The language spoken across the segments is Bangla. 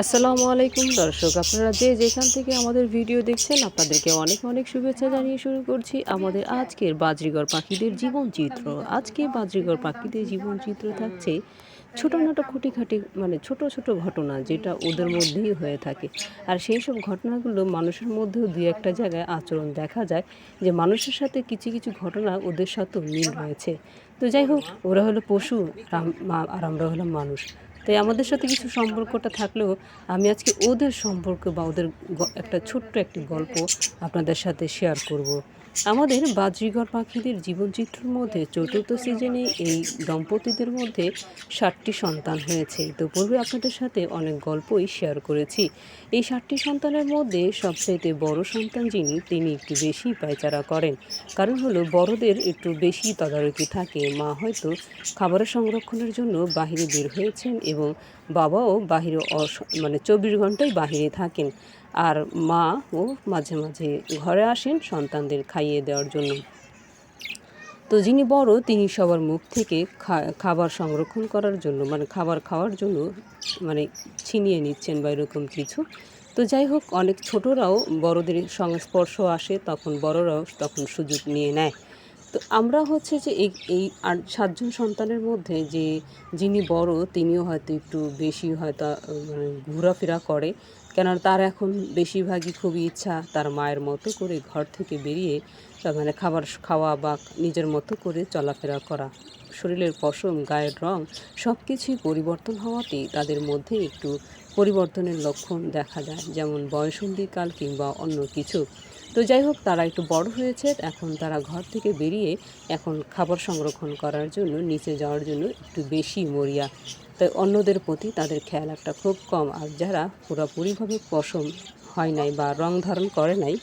আসসালামু আলাইকুম দর্শক, আপনারা যে যেখান থেকে আমাদের ভিডিও দেখছেন, আপনাদেরকে অনেক অনেক শুভেচ্ছা জানিয়ে শুরু করছি আমাদের আজকের বাজরিগর পাখিদের জীবন চিত্র আজকে বাজরিগর পাখিদের জীবন চিত্র থাকছে ছোটো নাটো খুঁটিখাটি মানে ছোট ছোট ঘটনা যেটা ওদের মধ্যেই হয়ে থাকে। আর সেই সব ঘটনাগুলো মানুষের মধ্যেও দুই একটা জায়গায় আচরণ দেখা যায় যে মানুষের সাথে কিছু কিছু ঘটনা ওদের সাথেও মিল রয়েছে তো যাই হোক, ওরা হলো পশু আর আমরা হলাম মানুষ। তাই আমাদের সাথে কিছু সম্পর্কটা থাকলেও আমি আজকে ওদের সম্পর্ক বা ওদের একটা ছোট্ট একটি গল্প আপনাদের সাথে শেয়ার করব। আমাদের বাজরিঘর পাখিদের জীবনচিত্রের মধ্যে চতুর্থ সিজনে এই দম্পতিদের মধ্যে ষাটটি সন্তান হয়েছে। তো পূর্বে আপনাদের সাথে অনেক গল্পই শেয়ার করেছি। এই ষাটটি সন্তানের মধ্যে সবচাইতে বড় সন্তান যিনি, তিনি একটু বেশি পায়চারা করেন। কারণ হলো, বড়দের একটু বেশি তদারকি থাকে। মা হয়তো খাবারের সংরক্ষণের জন্য বাহিরে বের হয়েছেন এবং বাবাও বাহিরে মানে চব্বিশ ঘন্টাই বাহিরে থাকেন। আর মা ও মাঝে মাঝে ঘরে আসেন সন্তানদের খাইয়ে দেওয়ার জন্য। তো যিনি বড়, তিনি সবার মুখ থেকে খাবার সংরক্ষণ করার জন্য মানে খাবার খাওয়ার জন্য মানে ছিনিয়ে নিচ্ছেন বা এরকম কিছু। তো যাই হোক, অনেক ছোটরাও বড়দের সংস্পর্শ আসে, তখন বড়রাও তখন সুযোগ নিয়ে নেয়। তো আমরা হচ্ছে যে এই এই সাতজন সন্তানের মধ্যে যে যিনি বড়, তিনিও হয়তো একটু বেশি হয়তো মানে ঘোরাফেরা করে। কেননা তার এখন বেশিরভাগই খুবই ইচ্ছা তার মায়ের মতো করে ঘর থেকে বেরিয়ে মানে খাবার খাওয়া বা নিজের মতো করে চলাফেরা করা, শরীরের পশম, গায়ের রং সব কিছুই পরিবর্তন হওয়াতেই তাদের মধ্যে একটু পরিবর্তনের লক্ষণ দেখা যায়। যেমন বয়সন্ধিকাল কিংবা অন্য কিছু তো যাই হোক, তারা একটু বড় হয়েছে। এখন তারা ঘর থেকে বেরিয়ে এখন খাবার সংরক্ষণ করার জন্য, নিচে যাওয়ার জন্য একটু বেশি মরিয়া। তাই অন্যদের প্রতি তাদের খেয়াল একটা খুব কম। আর যারা পুরোপুরিভাবে পশম হয় নাই বা রং ধারণ করে নাই,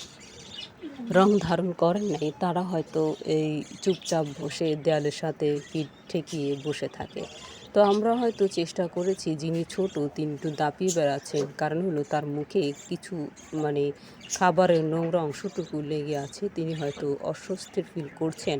রং ধারণ করেন নাই, তারা হয়তো এই চুপচাপ বসে দেয়ালের সাথে পিঠ ঠেকিয়ে বসে থাকে। তো আমরা হয়তো চেষ্টা করেছি, যিনি ছোট তিনি একটু দাপিয়ে বেড়াচ্ছেন। কারণ হলো তার মুখে কিছু মানে খাবারের নোংরা অংশটুকু লেগে আছে, তিনি হয়তো অস্বস্তির ফিল করছেন।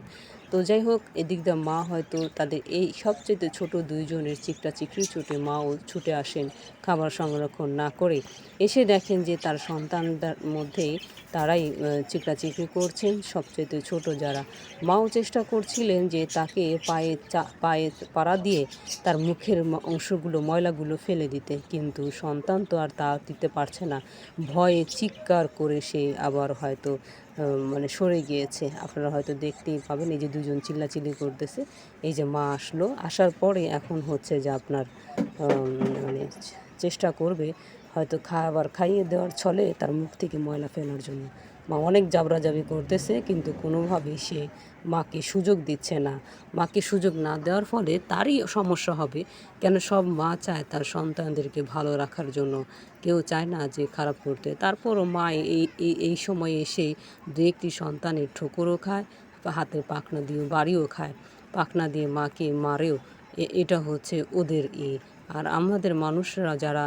তো যাই হোক এদিক দিয়ে মা হয়তো তাদের এই সবচেয়ে ছোট দুইজনের চিকটা চিকড়ি ছুটে মাও ছুটে আসেন খাবার সংরক্ষণ না করে। এসে দেখেন যে তার সন্তানদের মধ্যে তারাই আহ, চিকড়াচিকড়ি করছেন। সবচেয়ে ছোট যারা মাও চেষ্টা করছিলেন যে তাকে পায়ে চা পায়ে পাড়া দিয়ে তার মুখের অংশগুলো ময়লাগুলো ফেলে দিতে। কিন্তু সন্তান তো আর তা দিতে পারছে না। ভয়ে চিৎকার করে সে আবার হয়তো মানে সরে গিয়েছে। আপনারা হয়তো দেখতেই পাবেন এই যে দুজন চিল্লাচিল্লি করতেছে। এই যে মা আসলো, আসার পরে এখন হচ্ছে যে আপনার মানে চেষ্টা করবে হয়তো খাবার খাইয়ে দেওয়ার ছলে তার মুখ থেকে ময়লা ফেলার জন্য। মা অনেক জাবরাজাবি করতেছে, কিন্তু কোনোভাবেই সে মাকে সুযোগ দিচ্ছে না। মাকে সুযোগ না দেওয়ার ফলে তারই সমস্যা হবে, কেন সব মা চায় তার সন্তানদেরকে ভালো রাখার জন্য। কেউ চায় না যে খারাপ করতে। তারপরও মা এই এই সময়ে এসে দু একটি সন্তানের ঠোকরও খায় হাতের পাখনা দিয়ে বাড়িও খায়, পাখনা দিয়ে মাকে মারেও। এটা হচ্ছে ওদের ই। আর আমাদের মানুষরা যারা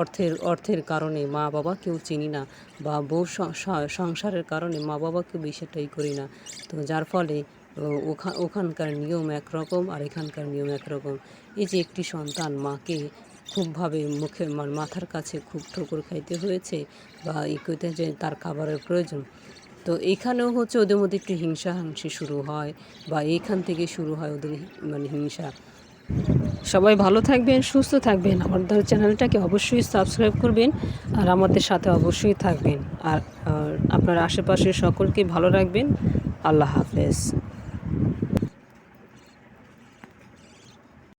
অর্থের অর্থের কারণে মা বাবাকেও চিনি না বা বউ সংসারের কারণে মা বাবাকেও বিষয়টাই করি না। তো যার ফলে ওখানকার নিয়ম একরকম আর এখানকার নিয়ম একরকম। এই যে একটি সন্তান মাকে খুবভাবে মুখে মানে মাথার কাছে খুব ঠোকর খাইতে হয়েছে বা ই যে তার খাবারের প্রয়োজন তো এখানেও হচ্ছে ওদের মধ্যে একটু হিংসা হাংসি শুরু হয় বা এখান থেকে শুরু হয় ওদের মানে হিংসা। সবাই ভালো থাকবেন, সুস্থ থাকবেন। আমাদের চ্যানেলটাকে অবশ্যই সাবস্ক্রাইব করবেন আর আমাদের সাথে অবশ্যই থাকবেন। আর আপনার আশেপাশের সকলকে ভালো রাখবেন। আল্লাহ হাফেজ।